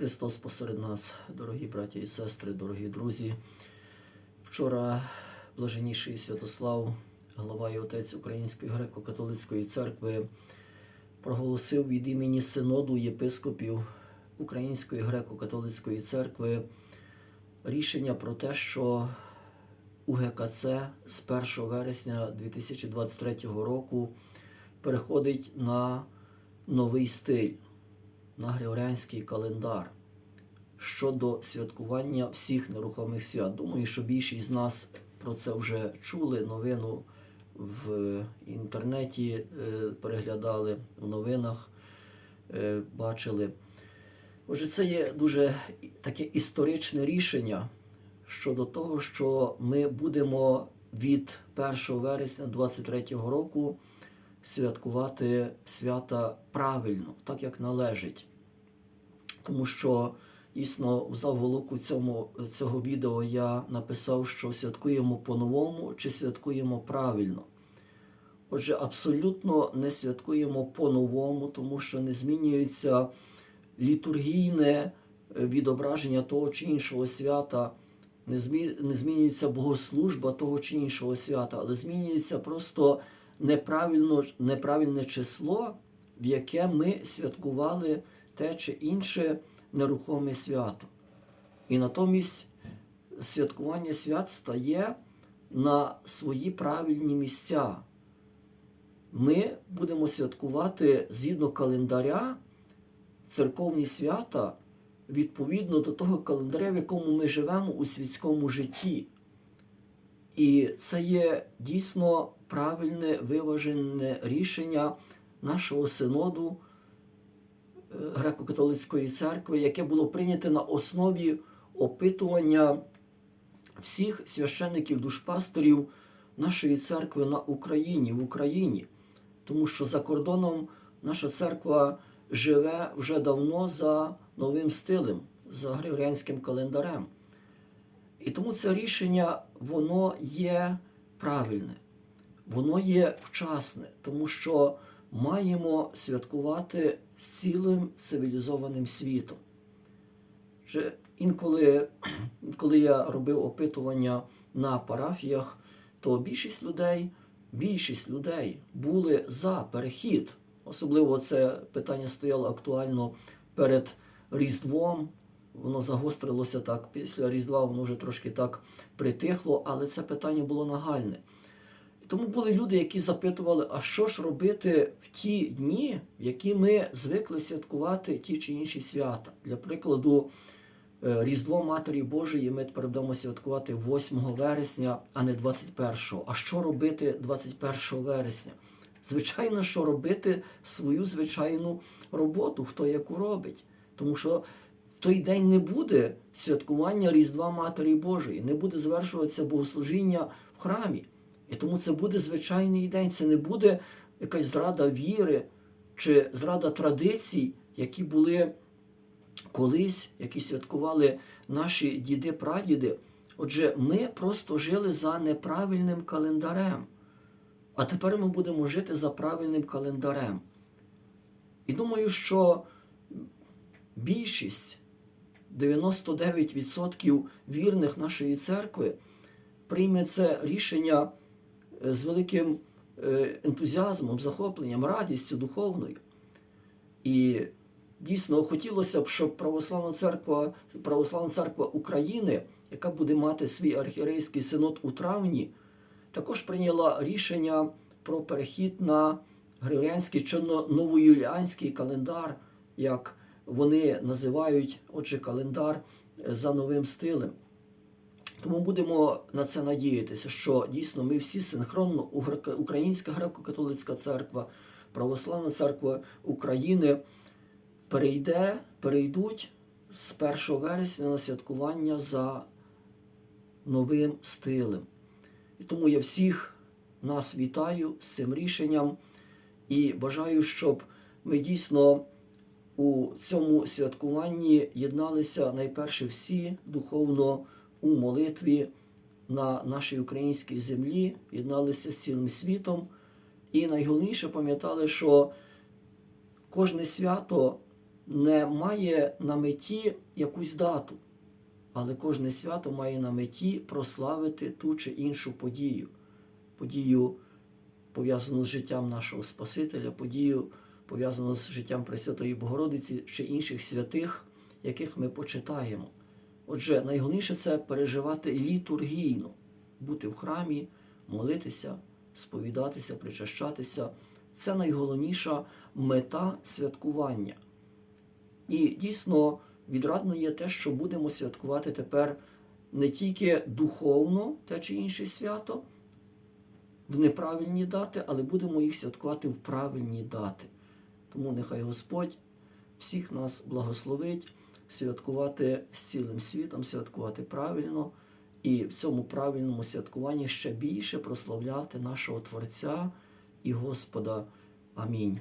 Христос посеред нас, дорогі браті і сестри, дорогі друзі. Вчора блаженніший Святослав, глава і отець Української греко-католицької церкви, проголосив від імені Синоду єпископів Української греко-католицької церкви рішення про те, що УГКЦ з 1 вересня 2023 року переходить на новий стиль на Григоріанський календар щодо святкування всіх нерухомих свят. Думаю, що більшість з нас про це вже чули. Новину в інтернеті е, переглядали в новинах, е, бачили. Отже, це є дуже таке історичне рішення щодо того, що ми будемо від 1 вересня 2023 року святкувати свята правильно, так як належить. Тому що дійсно в заголовку цьому, цього відео я написав, що святкуємо по-новому чи святкуємо правильно. Отже, абсолютно не святкуємо по-новому, тому що не змінюється літургійне відображення того чи іншого свята, не змінюється богослужба того чи іншого свята, але змінюється просто неправильно, неправильне число, в яке ми святкували те чи інше нерухоме свято. І натомість святкування свят стає на свої правильні місця. Ми будемо святкувати згідно календаря церковні свята відповідно до того календаря, в якому ми живемо у світському житті. І це є дійсно правильне виважене рішення нашого синоду е, греко-католицької церкви, яке було прийнято на основі опитування всіх священників душпасторів нашої церкви на Україні в Україні. Тому що за кордоном наша церква живе вже давно за новим стилем, за григоріанським календарем. І тому це рішення воно є правильне, воно є вчасне, тому що маємо святкувати з цілим цивілізованим світом. Вже інколи, коли я робив опитування на парафіях, то більшість людей, більшість людей були за перехід. Особливо це питання стояло актуально перед Різдвом. Воно загострилося так. Після Різдва воно вже трошки так притихло, але це питання було нагальне. Тому були люди, які запитували, а що ж робити в ті дні, в які ми звикли святкувати ті чи інші свята. Для прикладу, е, Різдво Матері Божої ми тепер будемо святкувати 8 вересня, а не 21. А що робити 21 вересня? Звичайно, що робити свою звичайну роботу, хто яку робить. Тому що той день не буде святкування Різдва Матері Божої, не буде звершуватися богослужіння в храмі. І тому це буде звичайний день, це не буде якась зрада віри чи зрада традицій, які були колись, які святкували наші діди-прадіди. Отже, ми просто жили за неправильним календарем. А тепер ми будемо жити за правильним календарем. І думаю, що більшість 99% вірних нашої церкви прийме це рішення е, з великим е, ентузіазмом, захопленням, радістю духовною. І дійсно хотілося б, щоб Православна церква, Православна церква України, яка буде мати свій архієрейський синод у травні, також прийняла рішення про перехід на Григоріанський чи новоюліанський календар, як вони називають, отже, календар за новим стилем. Тому будемо на це надіятися, що дійсно ми всі синхронно, Українська греко-католицька церква, Православна церква України перейде, перейдуть з 1 вересня на святкування за новим стилем. І тому я всіх нас вітаю з цим рішенням і бажаю, щоб ми дійсно у цьому святкуванні єдналися найперше всі духовно у молитві на нашій українській землі, єдналися з цілим світом. І найголовніше пам'ятали, що кожне свято не має на меті якусь дату, але кожне свято має на меті прославити ту чи іншу подію. Подію, пов'язану з життям нашого Спасителя, подію, пов'язану з життям Пресвятої Богородиці чи інших святих, яких ми почитаємо. Отже, найголовніше це переживати літургійно, бути в храмі, молитися, сповідатися, причащатися. Це найголовніша мета святкування. І дійсно відрадно є те, що будемо святкувати тепер не тільки духовно те чи інше свято в неправильні дати, але будемо їх святкувати в правильні дати. Тому нехай Господь всіх нас благословить святкувати з цілим світом, святкувати правильно і в цьому правильному святкуванні ще більше прославляти нашого Творця і Господа. Амінь.